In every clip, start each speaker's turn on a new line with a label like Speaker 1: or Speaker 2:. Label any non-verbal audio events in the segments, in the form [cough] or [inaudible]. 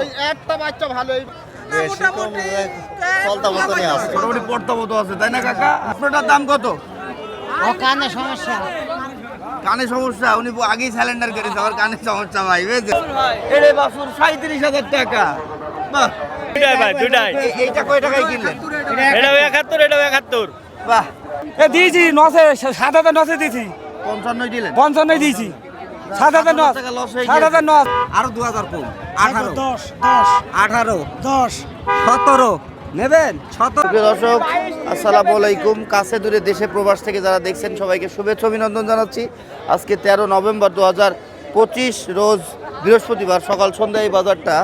Speaker 1: এই একটা বাচ্চা ভালো এই
Speaker 2: চলতা মতনই আছে।
Speaker 1: মোটামুটি পড়তা মতো আছে তাই না কাকা? আপনারটার দাম কত?
Speaker 3: ও কানে সমস্যা।
Speaker 1: কানে সমস্যা উনি আগেই স্যালেন্ডার করেছে আমার কানে সমস্যা ভাই বুঝেছে এরে বাসুর সাঁত্রিশ হাজার টাকা। বাহ।
Speaker 4: দুটাই ভাই দুটাই।
Speaker 1: এইটা কয় টাকায় কিনলেন?
Speaker 4: এটাও একাত্তর এটাও একাত্তর।
Speaker 1: বাহ।
Speaker 5: এ দিয়েছি নশে সাত হাজার নশে দিয়েছি।
Speaker 1: পঞ্চান্নই দিলেন?
Speaker 5: পঞ্চান্ন দিয়েছি। সাত হাজার নশ
Speaker 1: টাকা লস
Speaker 5: সাত হাজার নশ
Speaker 6: আরও দু হাজার কম। আঠারো।
Speaker 5: দশ দশ।
Speaker 6: আঠারো।
Speaker 5: দশ।
Speaker 6: সতেরো। নেবেন?
Speaker 1: দর্শক আসসালামু আলাইকুম। কাছে দূরে দেশে প্রবাস থেকে যারা দেখছেন সবাইকে শুভেচ্ছা অভিনন্দন জানাচ্ছি। আজকে তেরো নভেম্বর দু হাজার পঁচিশ রোজ বৃহস্পতিবার সকাল সন্ধ্যায় বাজারটা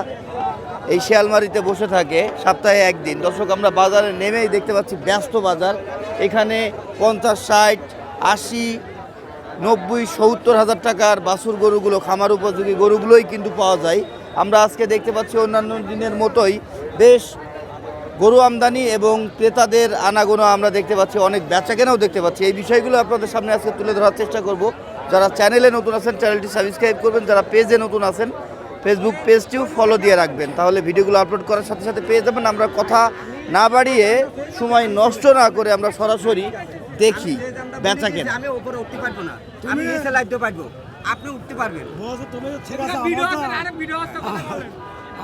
Speaker 1: এই শিয়ালমারিতে বসে থাকে সপ্তাহে একদিন। দর্শক আমরা বাজারে নেমেই দেখতে পাচ্ছি ব্যস্ত বাজার। এখানে পঞ্চাশ ষাট আশি নব্বই, সত্তর হাজার টাকার বাছুর গরুগুলো, খামার উপযোগী গরুগুলোই কিন্তু পাওয়া যায়। আমরা আজকে দেখতে পাচ্ছি অন্যান্য দিনের মতোই বেশ গরু আমদানি এবং ক্রেতাদের আনাগোনা আমরা দেখতে পাচ্ছি, অনেক বেচাকেনাও দেখতে পাচ্ছি। এই বিষয়গুলো আপনাদের সামনে আজকে তুলে ধরার চেষ্টা করব। যারা চ্যানেলে নতুন আছেন, চ্যানেলটি সাবস্ক্রাইব করবেন। যারা পেজে নতুন আছেন ফেসবুক পেজটিও ফলো দিয়ে রাখবেন। তাহলে ভিডিওগুলো আপলোড করার সাথে সাথে পেয়ে যাবেন। আমরা কথা না বাড়িয়ে সময় নষ্ট না করে আমরা সরাসরি দেখি বেচাকেনা
Speaker 6: আমি উপরে উঠতে পারব না। আমি নিচে লাগতে পারব। আপনি উঠতে পারবেন।
Speaker 5: তুমি ঠিক আছে [laughs]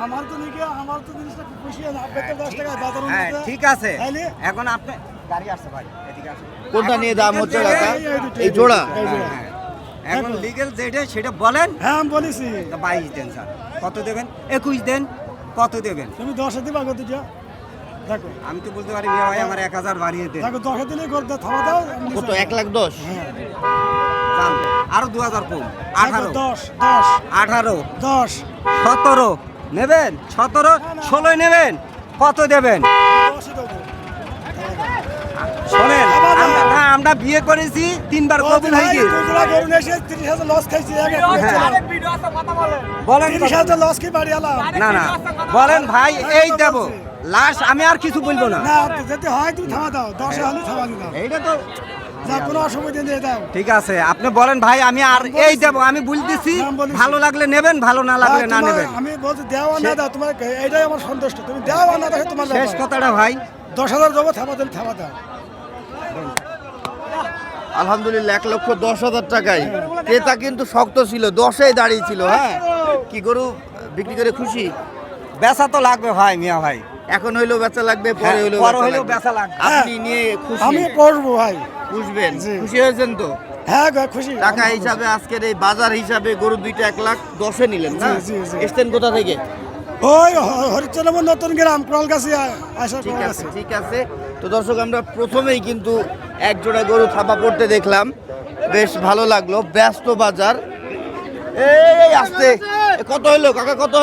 Speaker 5: আমার তো নাকি আমার তো জিনিসটা খুব খুশি আছে তো দশ টাকা বাজারের
Speaker 6: হ্যাঁ ঠিক আছে। এখন আপনি গাড়ি আসছে ভাই এদিকে আসুন।
Speaker 1: কোনটা নিয়ে দাম হচ্ছে কাকা
Speaker 5: এই-
Speaker 1: জোড়া?
Speaker 5: জোড়া।
Speaker 6: হ্যাঁ, এখন লিগেল যেটা সেটা বলেন।
Speaker 5: হ্যাঁ আমি বলেছি।
Speaker 6: তা বাইশ দেন স্যার। কত দেবেন? একুশ দেন কত দেবেন?
Speaker 5: তুমি দশে দিবা কত দিয়া দেখো।
Speaker 6: আমি তো বলতে পারি ভাই আমার এক হাজার বাড়িয়ে দেন।
Speaker 5: দেখো দশে দিলে করতে থামা দাও
Speaker 1: কত এক লাখ দশ?
Speaker 5: হ্যাঁ
Speaker 6: যান, আরও দু হাজার কম। আঠারো।
Speaker 5: দশ দশ।
Speaker 6: আঠারো।
Speaker 5: দশ।
Speaker 6: সতেরো। নেবেন? সতেরো? ষোলোই নেবেন? কত দেবেন? শোনেন আমরা বিয়ে করেছি তিনবার কবুল হয়েছে হ্যাঁ। বলেন।
Speaker 5: লস কি বাড়ি আলাম
Speaker 6: না। না বলেন ভাই এই দেব। লাস্ট আমি আর কিছু বলব না।
Speaker 5: না যদি হয় তুমি থামা দাও দশে হলে থামা দাও
Speaker 6: এইটা তো
Speaker 5: কোনো অসুবিধা নেই দাও।
Speaker 6: ঠিক আছে আপনি বলেন ভাই আমি আর এই দেব আমি
Speaker 5: বলেছি।
Speaker 6: ভালো লাগলে নেবেন ভালো না লাগলে না নেবেন।
Speaker 5: আমি বলছি দেওয়া না দাও তোমার এইটাই আমার সন্তুষ্ট। তুমি দেওয়া না দেখে তোমার
Speaker 6: শেষ কথাটা ভাই।
Speaker 5: দশ হাজার দেবো থামা দেন থামা দাও।
Speaker 1: আলহামদুলিল্লাহ এক লক্ষ দশ হাজার টাকায়। ক্রেতা কিন্তু শক্ত ছিল দশেই দাঁড়িয়ে ছিল হ্যাঁ? কি গরু বিক্রি করে খুশি?
Speaker 6: বেচা তো লাগবে ভাই মিয়া ভাই।
Speaker 1: এখন হইলেও বেচা লাগবে পরে হইল
Speaker 6: পরে
Speaker 1: লাগবে।
Speaker 6: বেচা লাগবে।
Speaker 1: আপনি নিয়ে খুশি?
Speaker 5: আমি পড়ব ভাই।
Speaker 1: বুঝবেন। খুশি হয়েছেন তো?
Speaker 5: হ্যাঁ খুশি।
Speaker 1: টাকা হিসাবে আজকের এই বাজার হিসাবে গরু দুইটা এক লাখ দশে নিলেন না। এসছেন কোথা থেকে?
Speaker 5: ওই হরিচন্দ্রপুর নতুন গ্রাম ক্রল গাছি আসা
Speaker 1: ঠিক আছে ঠিক আছে। তো দর্শক আমরা প্রথমেই কিন্তু এক জোড়া গরু থাপা পড়তে দেখলাম। বেশ ভালো লাগল ব্যস্ত বাজার। এই আসতে। কত হইল? কাকা কত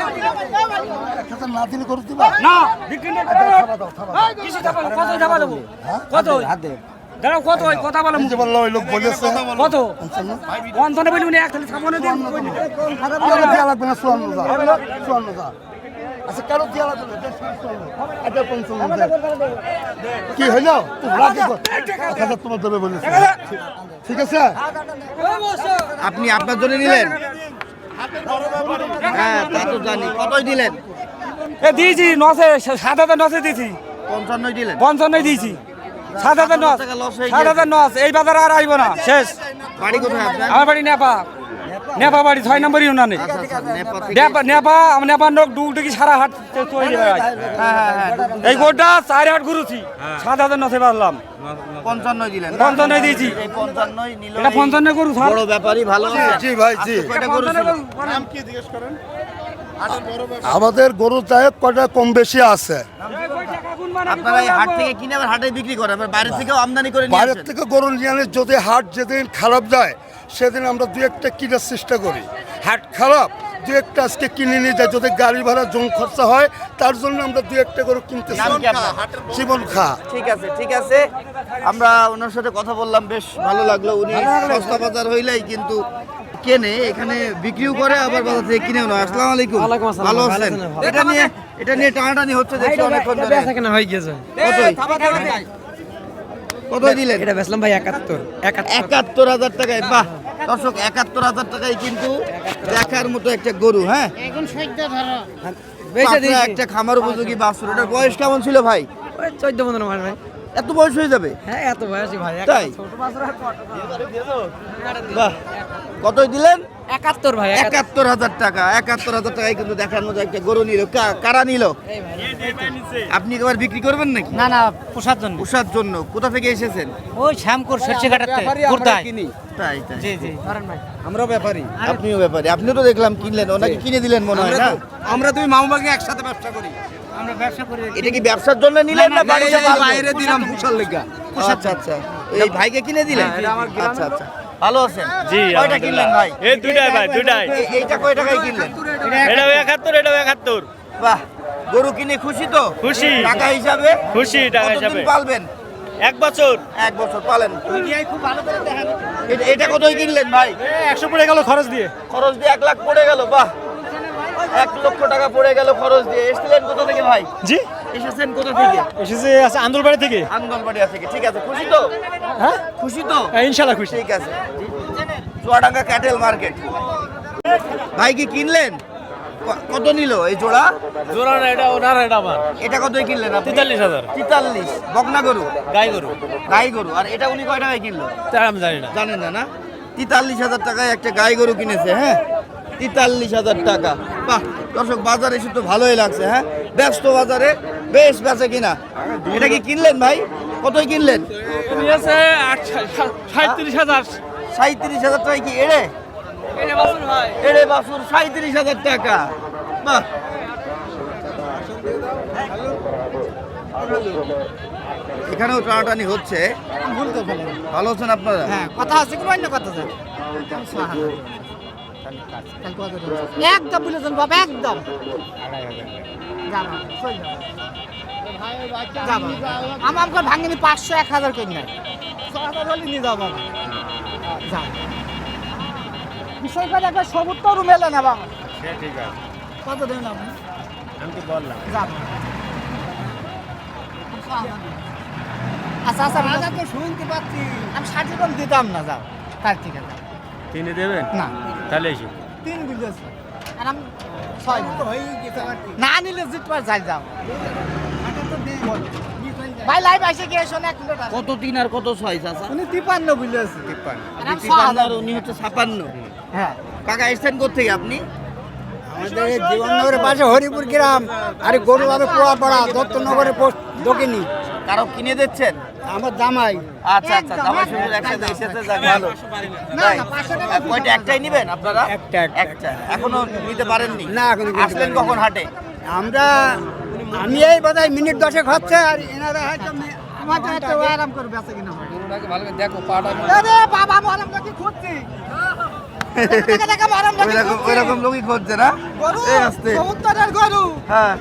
Speaker 1: হইল
Speaker 5: না বিক্রি না। কিছু থামা কত থামা দেবো কত দাঁড়াও কত ওই কথা বলো। কত? পঞ্চান্ন বলি উনি এক থালি সামনে দিন
Speaker 7: কি হইল? তোমার দেবে। বলেছে। ঠিক আছে?
Speaker 1: আপনি আপনার জন্য নিলেন? হ্যাঁ তা তো জানি। কতই দিলেন?
Speaker 5: এ দিয়েছি নশে সাত হাজার নশে দিয়েছি।
Speaker 1: পঞ্চান্নই দিলেন?
Speaker 5: পঞ্চান্নই দিয়েছি। সাত হাজার নশ সাত হাজার নশ এই বাজার আর আইব না। শেষ।
Speaker 1: বাড়ি কোথায় আপনার?
Speaker 5: আমার বাড়ি নেপা। নেপা বাড়ি ছয় নম্বর ইউনানে
Speaker 1: আচ্ছা আচ্ছা নেপা থেকে।
Speaker 5: নেপা নেপা নেপার ডুগডুগি সারা হাট তৈরি হয়
Speaker 1: হ্যাঁ হ্যাঁ হ্যাঁ
Speaker 5: এই গোটা চার হাট ঘুরেছি। সাত হাজার নশে পারলাম
Speaker 1: দিলেন
Speaker 5: দিয়েছি। এটা পঞ্চান্ন গরু স্যার
Speaker 1: বড় ব্যাপারই ভালো
Speaker 7: জি ভাই জি? আমাদের গরু চাহে কটা কম বেশি আছে?
Speaker 1: আপনারা এই হাট থেকে কিনে আবার হাটে বিক্রি করেন আবার বাইরে থেকেও আমদানি করে আসেন।
Speaker 7: থেকে গরু নিয়ে যদি হাট যেদিন খারাপ যায় সেদিন আমরা দু একটা কেনার চেষ্টা করি। হাট খারাপ দু একটা আজকে কিনে নিয়ে যায়। যদি গাড়ি ভাড়া জং খরচা হয় তার জন্য আমরা দু একটা করে কিনতে? জীবন খা।
Speaker 1: ঠিক আছে ঠিক আছে। আমরা ওনার সাথে কথা বললাম বেশ ভালো লাগল। উনি সস্তা বাজার হইলেই কিন্তু কেনে এখানে বিক্রিও করে আবার বাজার থেকে কিনেও না আসসালামু আলাইকুম। ভালো আছেন? এটা নিয়ে এটা নিয়ে টানাটানি হচ্ছে দেখছি অনেকক্ষণ ধরে। কতই? কত দিলেন?
Speaker 2: এটা বেচলাম ভাই একাত্তর। একাত্তর।
Speaker 1: একাত্তর হাজার টাকায়। বাহ দর্শক একাত্তর হাজার টাকায় কিন্তু দেখার মতো একটা গরু হ্যাঁ?
Speaker 8: এখন সহ্য ধরো।
Speaker 2: বেচে
Speaker 1: পাতলা
Speaker 2: দিয়েছি।
Speaker 1: একটা খামার উপযোগী বাছুর। এটার বয়স কেমন ছিল ভাই?
Speaker 2: চোদ্দ পনেরো মাস ভাই।
Speaker 1: এত বয়স হয়ে যাবে?
Speaker 2: হ্যাঁ এত বয়সী ভাই।
Speaker 1: তাই? বাহ কতই দিলেন?
Speaker 2: একাত্তর ভাই
Speaker 1: একাত্তর। হাজার টাকা একাত্তর হাজার টাকায় কিন্তু দেখার মতো একটা গরু নিল। কারা নিল? আপনি এবার বিক্রি করবেন নাকি?
Speaker 8: না না পোষার জন্য।
Speaker 1: পোষার জন্য। কোথা থেকে এসেছেন?
Speaker 8: ওই শ্যামকুর সরষে কাটাতে কোথায়
Speaker 2: কিনি।
Speaker 1: তাই তাই।
Speaker 8: জি জি
Speaker 2: আমরাও ব্যাপারী
Speaker 1: আপনিও ব্যাপারে। আপনিও তো দেখলাম কিনলেন ওনাকে কিনে দিলেন মনে হয়
Speaker 2: আমরা
Speaker 1: না?
Speaker 2: আমরা তুমি মামুবাগে একসাথে ব্যবসা করি।
Speaker 8: আমরা ব্যবসা করি।
Speaker 1: এটা কি ব্যবসার জন্য নিলেন না
Speaker 2: বাইরে দিলাম পুষার লেগা।
Speaker 1: আচ্ছা আচ্ছা। এই ভাইকে কিনে দিলেন?
Speaker 2: হ্যাঁ, এটা আমার গ্রামের
Speaker 1: আচ্ছা। আচ্ছা ভালো আছেন?
Speaker 4: জি
Speaker 1: কয়টা কিনলেন ভাই?
Speaker 4: এই দুইটাই ভাই দুইটাই।
Speaker 1: এইটা কয় টাকায় কিনলেন?
Speaker 4: এটাও একাত্তর এটাও একাত্তর।
Speaker 1: বাহ গরু কিনে খুশি তো?
Speaker 4: খুশি।
Speaker 1: টাকা হিসাবে?
Speaker 4: খুশি টাকা
Speaker 1: কতদিন
Speaker 4: হিসাবে।
Speaker 1: পালবেন?
Speaker 4: এক বছর।
Speaker 1: এক বছর পালেন। এটা- এটা কতই কিনলেন ভাই?
Speaker 4: একশো পড়ে গেল খরচ দিয়ে।
Speaker 1: খরচ দিয়ে এক লাখ পড়ে গেল বাহ। এক লক্ষ টাকা পড়ে গেল খরচ দিয়ে। এসেছিলেন কোথা থেকে ভাই?
Speaker 4: জি।
Speaker 1: এসেছেন কোথা থেকে?
Speaker 4: এসেছে আছে আন্দোলবাড়ি থেকে।
Speaker 1: আন্দোলবাড়িয়া থেকে। ঠিক আছে খুশি তো?
Speaker 4: হ্যাঁ?
Speaker 1: খুশি তো?
Speaker 4: ইনশাল্লাহ খুশি।
Speaker 1: ঠিক আছে। Chuadanga cattle market. ভাই কি কিনলেন? কত নিল এই জোড়া?
Speaker 4: জোড়া না এটা ওনার এটা আমার।
Speaker 1: এটা কতই কিনলেন আপনি?
Speaker 4: তেতাল্লিশ হাজার।
Speaker 1: তেতাল্লিশ। বকনা গরু?
Speaker 4: গাই গরু।
Speaker 1: গাই গরু। আর এটা উনি কয় টাকায় কিনলো?
Speaker 4: তার আমি জানি না।
Speaker 1: জানেন না না? তেতাল্লিশ হাজার টাকায় একটা গাই গরু কিনেছে হ্যাঁ? তেতাল্লিশ হাজার টাকা। বাহ দর্শক বাজারে এসে তো ভালোই লাগছে হ্যাঁ? ব্যস্ত বাজারে বেশ বেচে কিনা। এটা কি কিনলেন ভাই? কতই কিনলেন?
Speaker 4: নিয়েছে সাঁত্রিশ হাজার।
Speaker 1: সাঁত্রিশ হাজার টাকা কি এড়ে? এড়ে বাসুর সাঁত্রিশ হাজার টাকা। বাহ। এখানেও টানাটানি হচ্ছে। ভালো আছেন আপনারা?
Speaker 8: হ্যাঁ কথা আছে কি অন্য কথা আছে? একদম বলেছেন বাবা একদম। আমার আমাকে ভাঙিনি পাঁচশো এক হাজার করে নেয় ছ হাজার হলে নিয়ে যাও বাবা যাও। বিষয় করে একটা সবুজ তো মেলে না বাবা। কত দেবেন আপনি?
Speaker 4: আমি তো বললাম।
Speaker 8: যাব আচ্ছা আচ্ছা রাজা তো শুনতে পাচ্ছি। আমি ষাট কম দিতাম না যাও। তার ঠিক আছে।
Speaker 4: তিনি দেবেন?
Speaker 8: না।
Speaker 4: তাহলে এসে।
Speaker 8: তিন বুঝেছি আর আমি ছয় না নিলে জিতবার যাই যাও। ভাই লাইভ আসে শোনে এক মিনিট
Speaker 1: কত তিন আর কত ছয় চাচা
Speaker 8: উনি তিপান্ন বুঝেছি তিপান্ন
Speaker 1: তিপ্পান্ন। আর উনি হচ্ছে ছাপান্ন
Speaker 8: হ্যাঁ।
Speaker 1: কাকা এসছেন কোথেকে আপনি?
Speaker 3: আমাদের জীবননগরের পাশে হরিপুর গ্রাম। আরে গরু আমি পোয়াপাড়া দত্তনগরের পোস্ট দক্ষিণী।
Speaker 1: কারও কিনে দিচ্ছেন?
Speaker 3: আমার জামাই।
Speaker 1: আচ্ছা আচ্ছা জামাই শ্বশুর একসাথে এসেছে যাক ভালো। কয়টা একটাই নিবেন আপনারা?
Speaker 3: একটা, একটা।
Speaker 1: এখনও নিতে পারেননি?
Speaker 3: না, এখনও
Speaker 1: আসলেন কখন হাটে?
Speaker 3: আমরা আমি এই বোধহয় মিনিট দশেক হচ্ছে আর এনারা হয়তো
Speaker 8: আমার তো আরাম করে বেঁচে কিনা
Speaker 2: দেখো
Speaker 8: বাবা মরম নাকি খুঁজছি? দেখা দেখা মরম নাকি
Speaker 1: ওইরকম লোকই খুঁজছে না? আসতে।
Speaker 8: গরু।
Speaker 1: হ্যাঁ।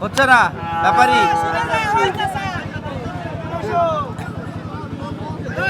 Speaker 1: হচ্ছে না? ব্যাপারি
Speaker 8: একটা দাঁড়ি কথা বলতে হবে আমি বললাম যে পাঁচ হাজার করতে কত দিবা চাষা এখানে আসেন তো বাপ বাপ ভাই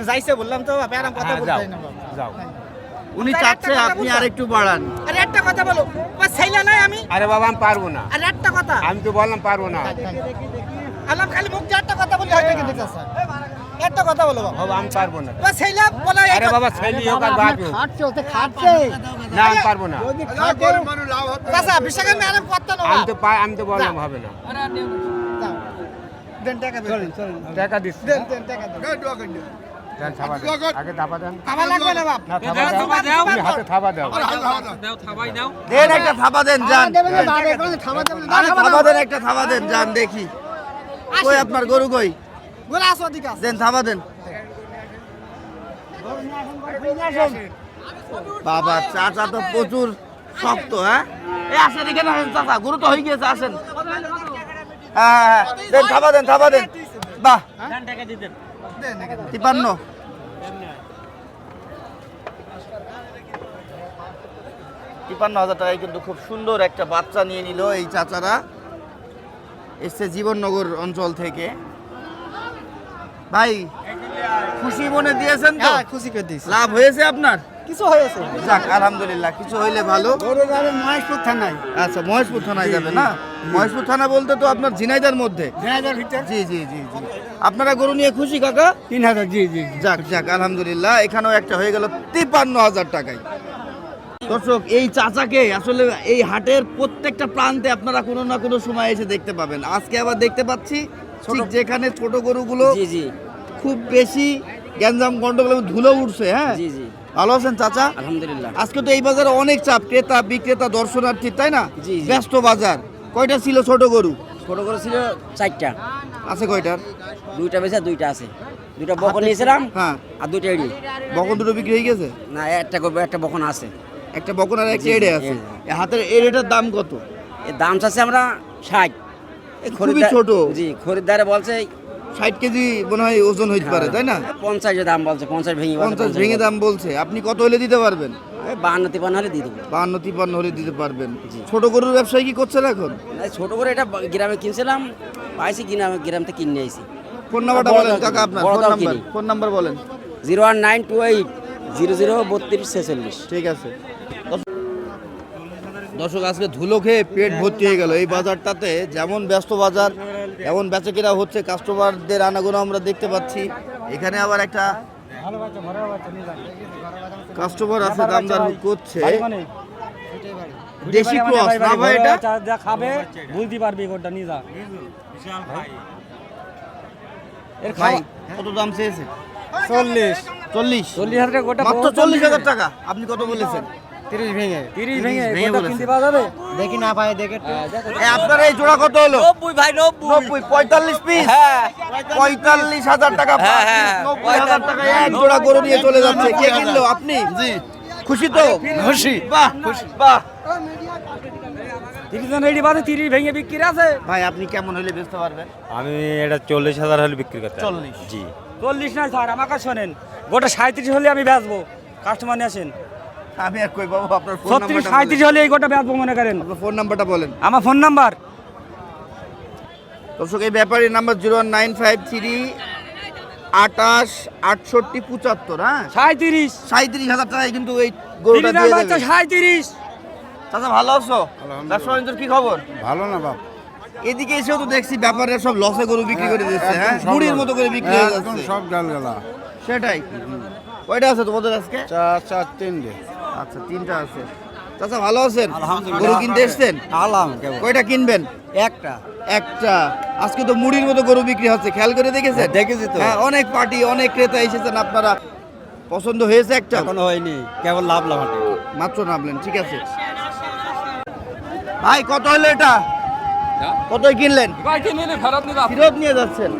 Speaker 8: যাইছে বললাম তো বাপ এরকম কথা
Speaker 3: হ্যাঁ,
Speaker 8: বলতে
Speaker 3: যাও
Speaker 8: না বাপ।
Speaker 3: যাও।
Speaker 1: উনি
Speaker 8: তাই
Speaker 1: চাচ্ছে আপনি
Speaker 8: বলছো?
Speaker 1: আর একটু বাড়ান।
Speaker 8: আর একটা কথা বলো বা ছেলে নাই আমি।
Speaker 3: আরে বাবা আমি পারব না।
Speaker 8: আর একটা কথা।
Speaker 3: আমি তো বললাম পারব না।
Speaker 8: আলাম খালি মুখ দিয়ে একটা কথা কিন্তু চাষা একটা কথা বলো বাবা।
Speaker 3: বাবা আমি পারব না।
Speaker 8: বা ছেলে বলে
Speaker 3: আরে বাবা ছেলে হোক আর বাপ হোক।
Speaker 8: খাট চলতে খাটছে
Speaker 3: না আমি পারব না।
Speaker 8: বিশাখা ম্যাডাম করতে না।
Speaker 3: আমি তো আমি তো বললাম হবে না।
Speaker 8: দেন টাকা চলেন
Speaker 3: টাকা দিচ্ছি।
Speaker 8: দেন দেন টাকা দেন।
Speaker 3: দেন থাবা দেন আগে থাবা দেন।
Speaker 8: আমার লাগবে না বাপ।
Speaker 3: না থাবা দাও তুমি হাতে থাবা দাও।
Speaker 1: দেন একটা থাবা দেন যান।
Speaker 8: দেবেন না বাড়ি কোনো থামা দেবেন না
Speaker 1: আরে থাবা দেন একটা থাবা দেন যান দেখি। কই আপনার গরু কই?
Speaker 8: গোলা আসো দিকে
Speaker 1: দেন থাবা দেন। বাবা চাচা তো প্রচুর শক্ত হ্যাঁ? এই আসেন এখানে আসেন চাচা গরু তো হয়ে গিয়েছে আসেন। হ্যাঁ হ্যাঁ হ্যাঁ। দেন থাবা দেন থাবা দেন। বাহ। তিপান্ন। তিপান্ন হাজার টাকায় কিন্তু খুব সুন্দর একটা বাচ্চা নিয়ে নিল এই চাচারা। এসছে জীবননগর অঞ্চল থেকে। ভাই খুশি মনে দিয়েছেন তো?
Speaker 8: হ্যাঁ খুশি করে
Speaker 1: লাভ হয়েছে আপনার?
Speaker 8: কিছু হয়েছে
Speaker 1: যাক আলহামদুলিল্লাহ কিছু হইলে ভালো।
Speaker 2: যাবে মহেশপুর থানায়
Speaker 1: আচ্ছা মহেশপুর থানায় যাবে না? মহেশপুর থানা বলতে তো আপনার ঝিনাইদার মধ্যে। জি জি জি জি। আপনারা গরু নিয়ে খুশি কাকা?
Speaker 2: তিন হাজার জি জি
Speaker 1: যাক যাক আলহামদুলিল্লাহ এখানেও একটা হয়ে গেল তিপান্ন হাজার টাকায়। দর্শক এই চাচাকে আসলে এই হাটের প্রত্যেকটা প্রান্তে আপনারা কোনো না কোনো সময় এসে দেখতে পাবেন। আজকে আবার দেখতে পাচ্ছি ঠিক যেখানে ছোট গরুগুলো
Speaker 4: জি জি।
Speaker 1: খুব বেশি গ্যাঞ্জাম গন্ডগোল ধুলো উঠছে হ্যাঁ?
Speaker 4: জি জি।
Speaker 1: ভালো আছেন চাচা?
Speaker 4: আলহামদুলিল্লাহ।
Speaker 1: আজকে তো এই বাজারে অনেক চাপ ক্রেতা বিক্রেতা দর্শনার্থী তাই না। ব্যস্ত বাজার। কয়টা ছিল ছোট গরু?
Speaker 4: ছোট করে ছিল চারটা।
Speaker 1: আছে কয়টার?
Speaker 4: দুইটা বেচা দুইটা আছে। দুইটা বকন নিয়েছিলাম
Speaker 1: হ্যাঁ।
Speaker 4: আর দুইটা এড়ি।
Speaker 1: বকন দুটো বিক্রি হয়ে গেছে?
Speaker 4: না একটা একটা বকন আছে।
Speaker 1: একটা বকন আর একটা এড়ে আছে। হাতের এড়েটার দাম কত?
Speaker 4: এর দাম চাচ্ছে আমরা ষাট।
Speaker 1: খুবই ছোট।
Speaker 4: জি খরিদ্দারে বলছে
Speaker 1: ষাট কেজি মনে হয় ওজন হইতে পারে তাই না?
Speaker 4: পঞ্চাশের দাম বলছে পঞ্চাশ ভেঙে
Speaker 1: পঞ্চাশ ভেঙে দাম বলছে। আপনি কত হলে দিতে পারবেন?
Speaker 4: বান্ন তিপান্ন হলে দিয়ে দেবো।
Speaker 1: বাহান্ন তিপ্পান্ন হলে দিতে পারবেন। ছোট গরুর ব্যবসায় কি করছেন এখন?
Speaker 4: ছোট করে এটা গ্রামে কিনছিলাম পাইছি গ্রামে গ্রাম থেকে কিনে আইছি।
Speaker 1: ফোন নাম্বারটা বলেন কাকা আপনার ফোন নাম্বার। ফোন নাম্বার বলেন।
Speaker 4: Zero one nine two eight zero zero বত্রিশ ছেচল্লিশ।
Speaker 1: ঠিক আছে। দর্শক আজকে ধুলো খেয়ে পেট ভর্তি হয়ে গেল। এই বাজারটাতে যেমন ব্যস্ত বাজার এমন বেচা কেনা হচ্ছে। কাস্টমারদের আনাগোনা আমরা দেখতে পাচ্ছি। এখানে আবার একটা কাস্টমার আছে দামদার করছে। দেশি ক্রস না ভাই এটা?
Speaker 9: যা খাবে বুঝতে পারবি নিয়ে যা। এর খাওয়া
Speaker 1: কত দাম চেয়েছে?
Speaker 8: চল্লিশ।
Speaker 1: চল্লিশ।
Speaker 9: চল্লিশ হাজার টাকা
Speaker 1: মাত্র চল্লিশ হাজার টাকা। আপনি কত বলেছেন?
Speaker 8: তিরিশ ভেঙে।
Speaker 9: তিরিশ ভেঙে কিনতে পাওয়া যাবে
Speaker 8: দেখি না পাই দেখে
Speaker 1: এ, আপনার এই জোড়া কত হলো?
Speaker 4: নব্বই ভাই নব্বই।
Speaker 1: নব্বই পঁয়তাল্লিশ পিস
Speaker 4: হ্যাঁ।
Speaker 1: পঁয়তাল্লিশ হাজার টাকা
Speaker 4: হ্যাঁ, হ্যাঁ।
Speaker 1: নব্বই হাজার টাকা এক জোড়া গরু নিয়ে চলে যাচ্ছে। কে কিনলো আপনি? জি। খুশি তো? খুশি। বাহ খুশি। বাহ।
Speaker 9: তিরিশ জন রেডি বাদে তিরিশ ভেঙে বিক্রি আছে।
Speaker 1: ভাই আপনি কেমন হলে বেচতে পারবেন?
Speaker 10: আমি এটা চল্লিশ হাজার হলে বিক্রি করতে
Speaker 1: চল্লিশ।
Speaker 10: জি।
Speaker 9: চল্লিশ না স্যার আমাকে শোনেন। গোটা সাঁত্রিশ হলে আমি বেচবো। কাস্টমার নিয়ে আসেন।
Speaker 1: আমি আর কই বাবু আপনার ফোন নাম্বারটা
Speaker 9: সাঁত্রিশ হলে এই গোটা বেচবো মনে করেন
Speaker 1: আপনার ফোন নাম্বারটা বলেন
Speaker 9: আমার ফোন নাম্বার
Speaker 1: দর্শক এই number zero nine five three আটাশ আটষট্টি পঁচাত্তর হ্যাঁ
Speaker 9: সাঁত্রিশ
Speaker 1: সাঁত্রিশ হাজার টাকায় কিন্তু এই গরুটা দিয়ে
Speaker 9: বাচ্চা
Speaker 1: দেবে
Speaker 9: সাঁত্রিশ
Speaker 1: চাচা ভালো আছো ব্যবসা বাণিজ্যের কি খবর
Speaker 7: ভালো না বাপ
Speaker 1: এদিকে এসেও তো দেখছি ব্যাপারে সব লসে গরু বিক্রি করে দিচ্ছে হ্যাঁ মুড়ির মতো করে বিক্রি হয়ে যাচ্ছে
Speaker 7: সব ডাল গেলা
Speaker 1: সেটাই কয়টা আছে তোমাদের আজকে
Speaker 7: চার চার তিনটে
Speaker 1: আচ্ছা তিনটা আছে। চাচা ভালো আছেন? গরু কিনতে এসছেন? কয়টা কিনবেন?
Speaker 2: একটা।
Speaker 1: একটা। আজকে তো মুড়ির মতো গরু বিক্রি হচ্ছে খেয়াল করে দেখেছেন?
Speaker 2: দেখেছি তো।
Speaker 1: হ্যাঁ অনেক পার্টি অনেক ক্রেতা এসেছেন আপনারা পছন্দ হয়েছে একটা?
Speaker 2: এখনও হয়নি কেবল লাভ লাভাটে
Speaker 1: মাত্র নামলেন ঠিক আছে। ভাই কত হলো এটা? কত কিনলেন? ফেরত নিয়ে যাচ্ছেন?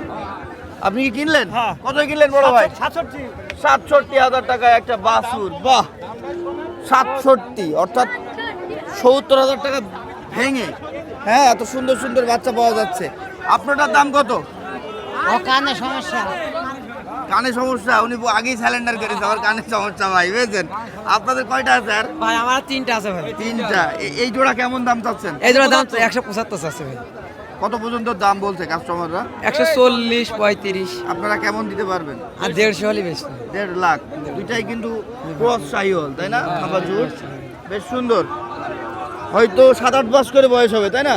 Speaker 1: আপনি কি কিনলেন? কত কিনলেন বড় ভাই?
Speaker 9: সাতষট্টি।
Speaker 1: সাতষট্টি হাজার টাকায় একটা বাসুর। বাহ! সাতষট্টি অর্থাৎ সত্তর হাজার টাকা ভেঙে। হ্যাঁ এত সুন্দর সুন্দর বাচ্চা পাওয়া যাচ্ছে। আপনারটার দাম কত?
Speaker 8: কানে সমস্যা।
Speaker 1: কানে সমস্যা উনি আগেই স্যালেন্ডার করেছে আমার কানে সমস্যা ভাই বুঝেছেন? আপনাদের কয়টা আছে আর?
Speaker 2: ভাই আমার তিনটা আছে ভাই।
Speaker 1: তিনটা। এই জোড়া কেমন দাম চাচ্ছেন?
Speaker 2: এই জোড়া দাম একশো পঁচাত্তর আছে ভাই।
Speaker 1: কত পর্যন্ত দাম বলছে কাস্টমাররা
Speaker 2: একশো চল্লিশ পঁয়ত্রিশ।
Speaker 1: আপনারা কেমন দিতে পারবেন?
Speaker 2: আর দেড়শো হলে বেশি।
Speaker 1: দেড় লাখ। দুইটাই কিন্তু ক্রস সাইহল তাই না? বাবা জুর বেশ সুন্দর। হয়তো সাত আট মাস করে বয়স হবে তাই না?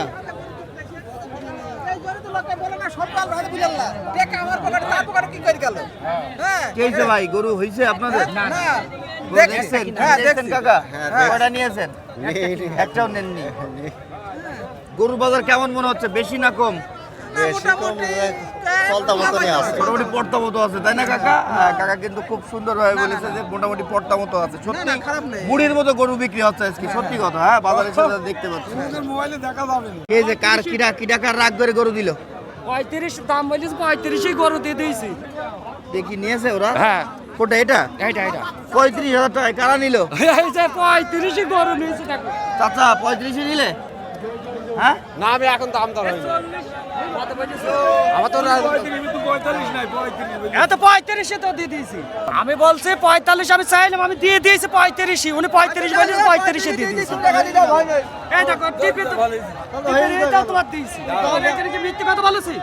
Speaker 1: ভাই? গরু আপনাদের? বাজার কেমন মনে হচ্ছে? বেশি না কম? মোটামুটি পর্তা মতো আছে তাই না কাকা? হ্যাঁ, কাকা কিন্তু খুব সুন্দর বলেছে যে মোটামুটি পর্তা মতো আছে। সত্যি মুড়ির মতো গরু বিক্রি হচ্ছে আজকে সত্যি কথা হ্যাঁ বাজারে এসে দেখতে পাচ্ছি।
Speaker 7: মোবাইলে দেখা যাবে
Speaker 1: এই যে কার কিরা কিরা কার রাগ করে গরু দিল?
Speaker 9: পঁয়ত্রিশ দাম বলিস পঁয়ত্রিশই গরু দিয়ে দিয়েছি।
Speaker 1: দেখি নিয়েছে ওরা?
Speaker 9: হ্যাঁ।
Speaker 1: কোটা এটা? পঁয়ত্রিশ হাজার টাকায় কারা নিল?
Speaker 9: এই পঁয়ত্রিশই গরু নিয়েছি
Speaker 1: চাচা পঁয়ত্রিশে নিলে? হ্যাঁ?
Speaker 11: না আমি এখন দাম দর হয়নি। আমার তো
Speaker 12: এত পঁয়ত্রিশে তো দিয়ে দিয়েছি। আমি বলছি পঁয়তাল্লিশ আমি চাইলাম আমি দিয়ে দিয়েছি পঁয়ত্রিশে উনি পঁয়ত্রিশ বলেছে পঁয়ত্রিশে দিয়ে দিয়েছি। এই দেখো টিপে তো তোমার দিয়েছি। মিথ্যে কথা বলেছি?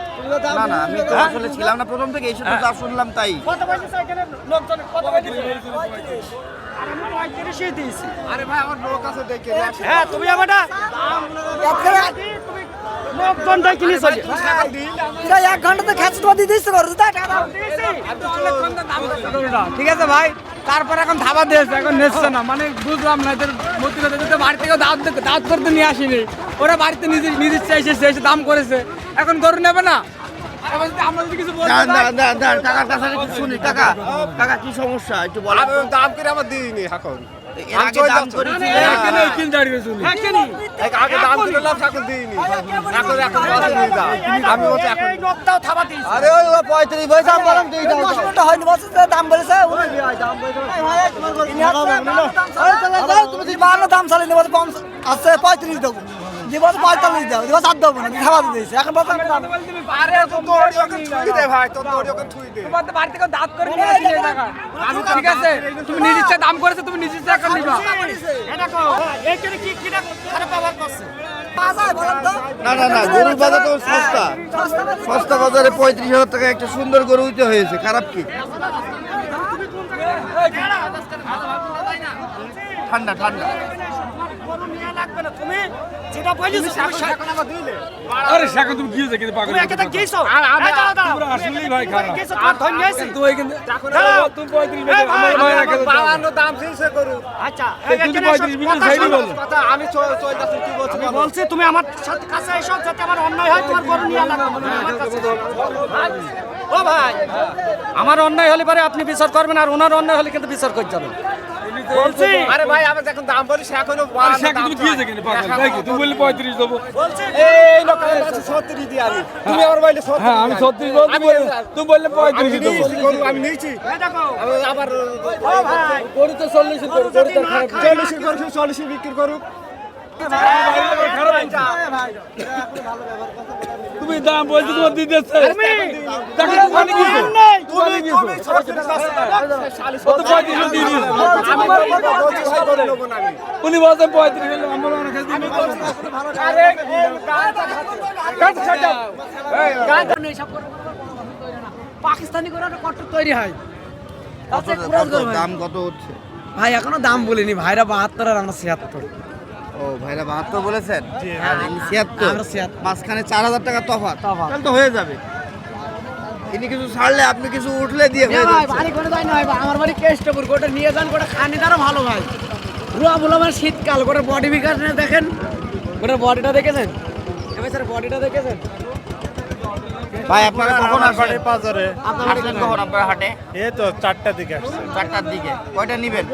Speaker 1: না না আমি তো আসলে ছিলাম না প্রথম থেকে এই শুধু শুনলাম তাই।
Speaker 12: কত পয়সা এখানে? লোকজন কত পয়সা আর আমি পঁয়ত্রিশে দিয়েছি।
Speaker 11: আরে ভাই আমার লোক আছে দেখে
Speaker 12: হ্যাঁ তুমি আমারটা লোকজন ডেকে নিয়ে চলে।
Speaker 2: এক ঘন্টাতে খেতে তোমার দিয়ে দিচ্ছে করো
Speaker 12: ঠিক আছে ভাই? তারপর এখন ধাবা দিয়েছে এখন নেচ্ছে না। মানে বুঝলাম না এদের যদি বাড়ি থেকে দাঁত দাঁত করতে নিয়ে আসেনি। ওরা বাড়িতে নিজে নিজে চাইছে এসে দাম করেছে। এখন গরু নেবে না?
Speaker 1: কাকার কাছে শুনি। কাকা কাকা কি সমস্যা? একটু
Speaker 11: দাম করে আমার দিইনি এখন।
Speaker 1: পঁয়ত্রিশ পয়সা
Speaker 2: দাম বলেছে দাম চালিয়ে। আছে পঁয়ত্রিশ দেবো। বলছে পঁয়তাল্লিশ দেবো দিবস আর দেবো না খাবার দিয়েছে এখন বলছে আমি দাম
Speaker 12: আরে তো
Speaker 11: তোর ওকে থুই দে ভাই তোর তোর ওকে থুই দে
Speaker 12: তোমার তো বাড়ি থেকে দাঁত করে নিয়ে আসি টাকা আমি ঠিক আছে তুমি নিজ ইচ্ছা দাম করেছ তুমি নিজ ইচ্ছা এখন নিবা এই দেখো কি কি খারাপ ব্যবহার করছে
Speaker 2: বাজার বলেন তো
Speaker 1: না না না গরুর বাজার তো সস্তা সস্তা বাজারে পঁয়ত্রিশ হাজার টাকা একটা সুন্দর গরু হইতে হয়েছে খারাপ কি ঠান্ডা ঠান্ডা
Speaker 12: তুমি যেটা বলেছ
Speaker 11: এখন আমার দিলে।
Speaker 12: আরে শাকা তুমি গিয়েছে কিন্তু পাগল তুমি একটা গিয়েছো। আর আমি তোমরা আসলেই ভাই খারাপ। গিয়েছো আর ধন্য আছি তুই কিন্তু দাঁড়াও। তুমি 35 মিনিট আমার ভাই রাখে দাও
Speaker 11: দাম দিয়েছে করু
Speaker 12: আচ্ছা
Speaker 11: তুই 35 মিনিট ছাইড়ি বল। কথা আমি চল চল যাচ্ছি তুই বলছিস
Speaker 12: আমি বলছি তুমি আমার সাথে কাছে এসো যাতে আমার অন্যায় হয় তোমার গরু নিয়ে লাগবে আমার কাছে ও ভাই আমার অন্যায় হলে পরে আপনি বিচার করবেন আর ওনার অন্যায় হলে কিন্তু বিচার করে যাবেন। বলছি।
Speaker 11: আরে ভাই আমার এখন দাম বলিস এখনও তুমি গিয়েছে কিন্তু পাগল দেখি তুমি বললি 35 দেবো।
Speaker 12: বলছি।
Speaker 11: এই লোক আমার কাছে 36 দি আমি তুমি আমার বললে 36 হ্যাঁ আমি 36 বলছি তুমি বললে 35 দেবো। আমি নিয়েছি।
Speaker 12: এই দেখো।
Speaker 11: আবার
Speaker 12: ও ভাই।
Speaker 11: গরু তো 40 গরু গরু তো খারাপ। 40 গরু 40 বিক্রি করুক।
Speaker 12: তুমি দাম বলছো তোমার দিতেছে উনি বলছেন পঁয়ত্রিশ
Speaker 2: পাকিস্তানি করে তৈরি হয়
Speaker 1: দাম কত হচ্ছে
Speaker 2: ভাই এখনও দাম বলিনি ভাইরা বাহাত্তর আর আমরা ছিয়াত্তর
Speaker 1: ও ভাইরা বাহাত্তর বলেছেন? ইনি ছিয়াত্তর। মাঝখানে চার হাজার টাকা তফাৎ।
Speaker 2: তফাৎ।
Speaker 1: তাহলে তো হয়ে যাবে। ইনি কিছু ছাড়লে আপনি কিছু উঠলে দিয়ে হয়ে
Speaker 2: বাড়ি যাই নয় আমার বাড়ি কেষ্টপুর। গোটা নিয়ে যান গোটা খানি তারও ভালো ভাই। রুয়া বলো আমার শীতকাল। গোটা বডি বিকাশ দেখেন। গোটা বডিটা দেখেছেন? এবার স্যার বডিটা দেখেছেন?
Speaker 1: ভাই আপনারা কখন আসেন?
Speaker 4: বাজারে
Speaker 1: আসলেন কখন আপনার হাটে?
Speaker 4: এই তো চারটা দিকে আসছে।
Speaker 1: চারটার দিকে। কয়টা নিবেন?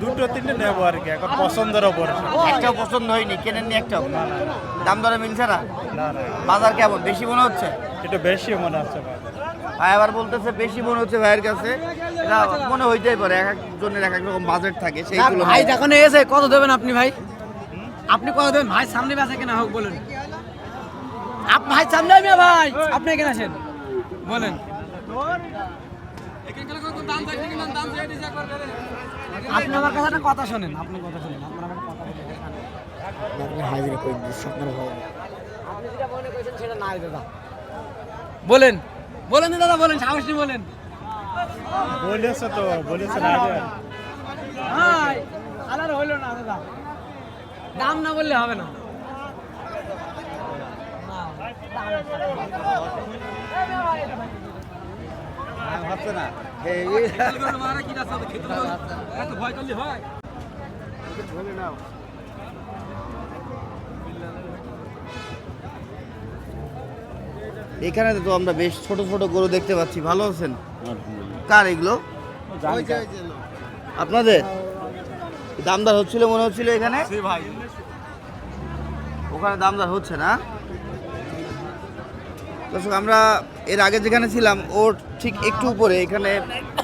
Speaker 4: দুটো তিনটে নেব আর কি এখন পছন্দের ওপরে।
Speaker 1: একটাও পছন্দ হয়নি কেনেননি একটাও দাম দরে মিলছে না? বাজার কেমন? বেশি মনে হচ্ছে?
Speaker 4: একটু বেশি মনে হচ্ছে ভাই।
Speaker 1: ভাই আবার বলতেছে বেশি মনে হচ্ছে ভাইয়ের কাছে। এটা মনে হইতেই পারে এক একজনের এক এক রকম বাজেট থাকে সেইগুলো
Speaker 2: ভাই যখন এসে কত দেবেন আপনি ভাই? আপনি কত দেবেন? ভাই সামনে বেচা কেনা হোক বলেন। আপ ভাই সামনে আমি ভাই আপনি এখানে আসেন বলেন। আপনি আমার কাছে একটা কথা শোনেন আপনি কথা শোনেন আপনার আমার কথা আপনি হাজির করে দিচ্ছি আপনার ভালো আপনি যেটা মনে করেছেন সেটা নাই দাদা। বলেন বলেন দাদা বলেন সাহস নিয়ে বলেন।
Speaker 4: বলেছে তো বলেছে না
Speaker 2: আলার হইল না দাদা। দাম না বললে হবে না।
Speaker 1: হচ্ছে না। এখানে তো আমরা বেশ ছোট ছোট গরু দেখতে পাচ্ছি। ভালো আছেন? কার এগুলো? আপনাদের? দামদার হচ্ছিল মনে হচ্ছিল এখানে? ওখানে দামদার হচ্ছে না। দর্শক আমরা এর আগে যেখানে ছিলাম ওর ঠিক একটু উপরে এখানে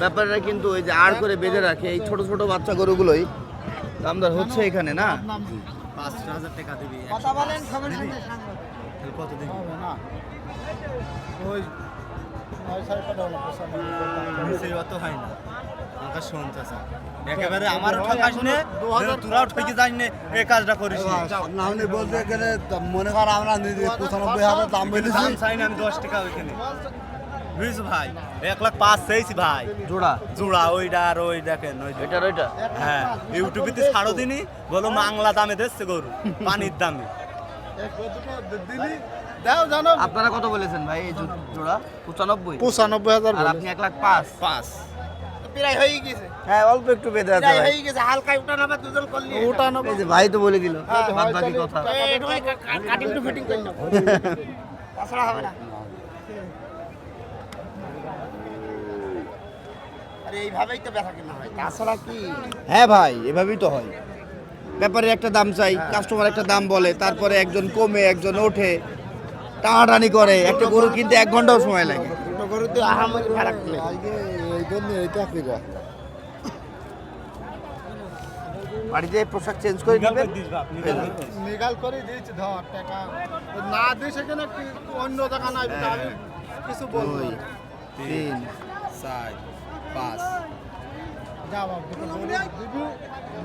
Speaker 1: ব্যাপারটা কিন্তু ওই যে আর করে বেঁধে রাখে এই ছোট ছোট বাচ্চা গরুগুলোই। দামদার হচ্ছে এখানে না?
Speaker 8: কথা বলেন খবর শুনতে সাংবাদিক।
Speaker 10: ওই
Speaker 4: হয় না। চাচা। একেবারে আমার ঠকাস নে তোরাও ঠকে যাস নে এই কাজটা করিস না।
Speaker 7: আপনি বলতে গেলে মনে কর আমরা পঁচানব্বই হাজার দাম
Speaker 4: দাম চাই না আমি দশ টাকা ওইখানে। বুঝছ ভাই এক লাখ পাঁচ চাইছি ভাই।
Speaker 1: জোড়া?
Speaker 4: জোড়া ওইটা আর ওই দেখেন ওই
Speaker 1: এটার ওইটা?
Speaker 4: হ্যাঁ ইউটিউবে ছাড়ো দিনই বলো মাংলা দামে দিচ্ছে গরু পানির দামে।
Speaker 10: দাও জানো।
Speaker 1: আপনারা কত বলেছেন ভাই এই জোড়া? পঁচানব্বই?
Speaker 10: পঁচানব্বই হাজার
Speaker 1: আপনি এক লাখ পাঁচ?
Speaker 4: পাঁচ।
Speaker 8: প্রায় হয়ে গেছে।
Speaker 1: হ্যাঁ অল্প একটু বেঁধে আছে
Speaker 8: প্রায় হয়ে গেছে আবার দুজন করলি।
Speaker 10: উঠানো
Speaker 1: এই যে ভাই তো বলে দিল বাদ বাকি কথা।
Speaker 8: কাটিং টু ফিটিং করে নাও তাছাড়া হবে না। আরে এইভাবেই তো ব্যথা কিনা হয়। তাছাড়া কি?
Speaker 1: হ্যাঁ ভাই এভাবেই তো হয়। ব্যাপারে একটা দাম চাই কাস্টমার একটা দাম বলে তারপরে একজন কমে একজন ওঠে টানাটানি করে একটা গরু কিনতে এক ঘন্টাও সময় লাগে।
Speaker 8: দুটো গরুতে আহামরি ফারাক নেই।
Speaker 1: বাড়িতে পোশাক চেঞ্জ করে দিবেন
Speaker 10: নিগাল করে দিয়েছি ধর টাকা। না দিই সেখানে কি- অন্য জায়গা নাই আমি কিছু বলব
Speaker 1: তিন
Speaker 4: চার পাঁচ।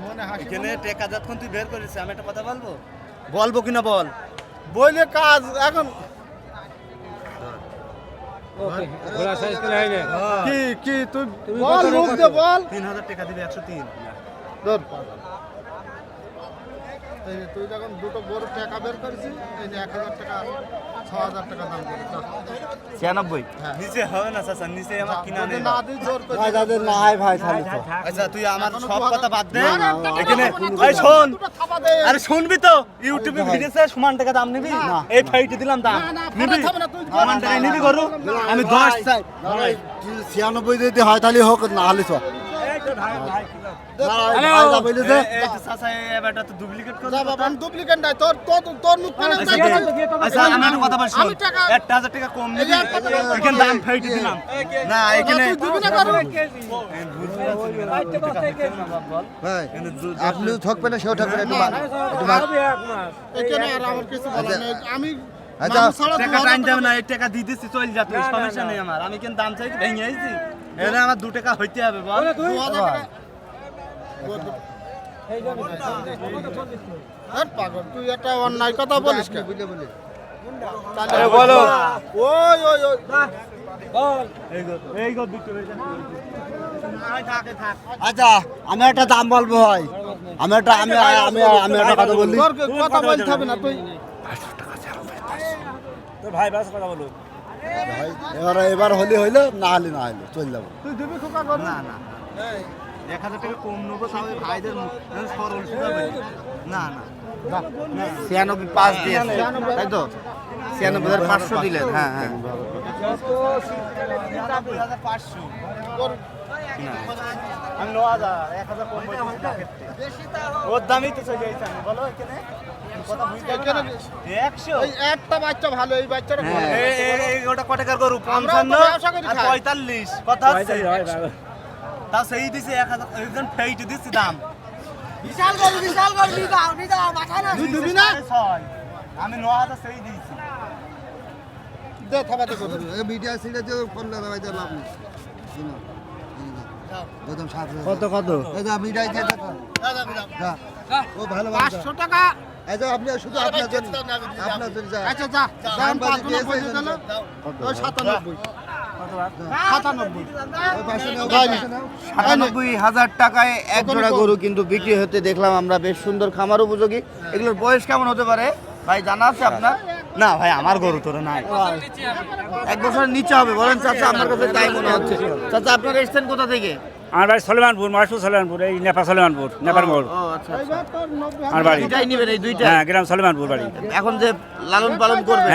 Speaker 10: মনে
Speaker 4: এখানে টেকা যতক্ষণ তুই বের করিস আমি একটা কথা বলব? বলব কিনা বল?
Speaker 10: বইলে কাজ এখন কি কি তুই বল মুখ দে বল।
Speaker 4: তিন হাজার টাকা দিবি একশো তিন।
Speaker 10: ধর। তুই যখন দুটো বড় টাকা বের করছিস এই যে এক হাজার টাকা ছ হাজার টাকা দাম করে যা।
Speaker 1: ছিয়ানব্বই
Speaker 4: নিচে হবে না চাচা নিচে আমার কিনা
Speaker 10: যদি
Speaker 4: নেই
Speaker 10: না দিই জোর করে
Speaker 4: আচ্ছা তুই আমার সব কথা বাদ দে এখানে এই শোন আরে শুনবি তো ইউটিউবে ভিডিওতে সমান টাকা দাম নিবি এই ফাইটে দিলাম দাম নিবি সমান টাকা নিবি গরু আমি দশ চাই
Speaker 7: ছিয়ানব্বই যদি হয় তাহলে হোক না হলে চল
Speaker 4: আচ্ছা না
Speaker 7: আপনি ঠকবে না সেও ঠকবে না একটু মা- একটু মা-
Speaker 10: এখানে আর আমার কিছু বলার নেই। আমি
Speaker 7: আচ্ছা।
Speaker 4: টাকা টাইম
Speaker 10: হাজার
Speaker 4: না এই টাকা দিয়ে দিচ্ছি চল যা সমস্যা নেই আমার। আমি কিন্তু দাম চাইছি ভেঙে আইছি। আমার দু টাকা হইতে হবে বল।
Speaker 10: পাগল তুই একটা অন্যায় কথা বলিস কেন?
Speaker 4: বলো।
Speaker 10: ওই ওই ওই।
Speaker 4: হয়ে
Speaker 7: আচ্ছা আমি একটা দাম বলব ভাই। আমি একটা আমি আমি আমি একটা কথা বললি
Speaker 10: তোর কথা বলতে হবে না তুই
Speaker 7: এবার এবার হলে হইল না হলে না হইল চল যাব।
Speaker 10: তুই দিবি খোকা
Speaker 4: না না। এক হাজার টাকা কম নেব এই ভাইদের সরল না না।
Speaker 1: ছিয়ানব্বই পাঁচ দিয়েছে। তাই তো? ছিয়ানব্বই হাজার পাঁচশো দিলেন হ্যাঁ হ্যাঁ।
Speaker 4: পাঁচশো। ওর দামই তো চলে যাইছে আমি বলো এখানে।
Speaker 10: একটা বাচ্চা ভালো এই বাচ্চাটা
Speaker 4: ওটা কত টাকার গরু? পঞ্চান্ন
Speaker 10: করি
Speaker 4: পঁয়তাল্লিশ। কথা তাও সেই দিছে এক হাজার একজন ফেইটে দিচ্ছি দাম।
Speaker 8: বিশাল গরু বিশাল গরু নিয়ে যাও মাথায় না
Speaker 10: তুই দিবি না?
Speaker 4: ছয়। আমি ন হাজার সেই দিয়েছি।
Speaker 10: দে থাবাতে করবি
Speaker 7: মিডিয়া সিটে যে লাগাই দিলাম লাভ নেই কত কত? এই যে ও ভালো
Speaker 10: পাঁচশো টাকা।
Speaker 7: এই যে আপনি শুধু আপনার জন্য। আপনার জন্য
Speaker 10: আচ্ছা যা সাতানব্বই। সাতানব্বই
Speaker 1: হাজার টাকায় এক জোড়া গরু কিন্তু বিক্রি হতে দেখলাম আমরা বেশ সুন্দর খামার উপযোগী। এগুলোর বয়স কেমন হতে পারে? ভাই জানা আছে আপনার?
Speaker 4: না ভাই আমার গরু তোরা নাই।
Speaker 1: এক বছরের নিচে হবে। বলেন চাচা আমার কাছে তাই মনে হচ্ছে। চাচা আপনার এসছেন কোথা থেকে?
Speaker 13: আমার বাড়ি সলেমানপুর সলেমানপুর এই নেপা সলেমানপুর নেপার মোড়।
Speaker 1: ও আচ্ছা আচ্ছা।
Speaker 13: আমার বাড়ি।
Speaker 1: দুইটাই নিবেন এই দুইটা?
Speaker 13: হ্যাঁ গ্রাম সলেমানপুর বাড়ি।
Speaker 1: এখন যে লালন পালন করবে।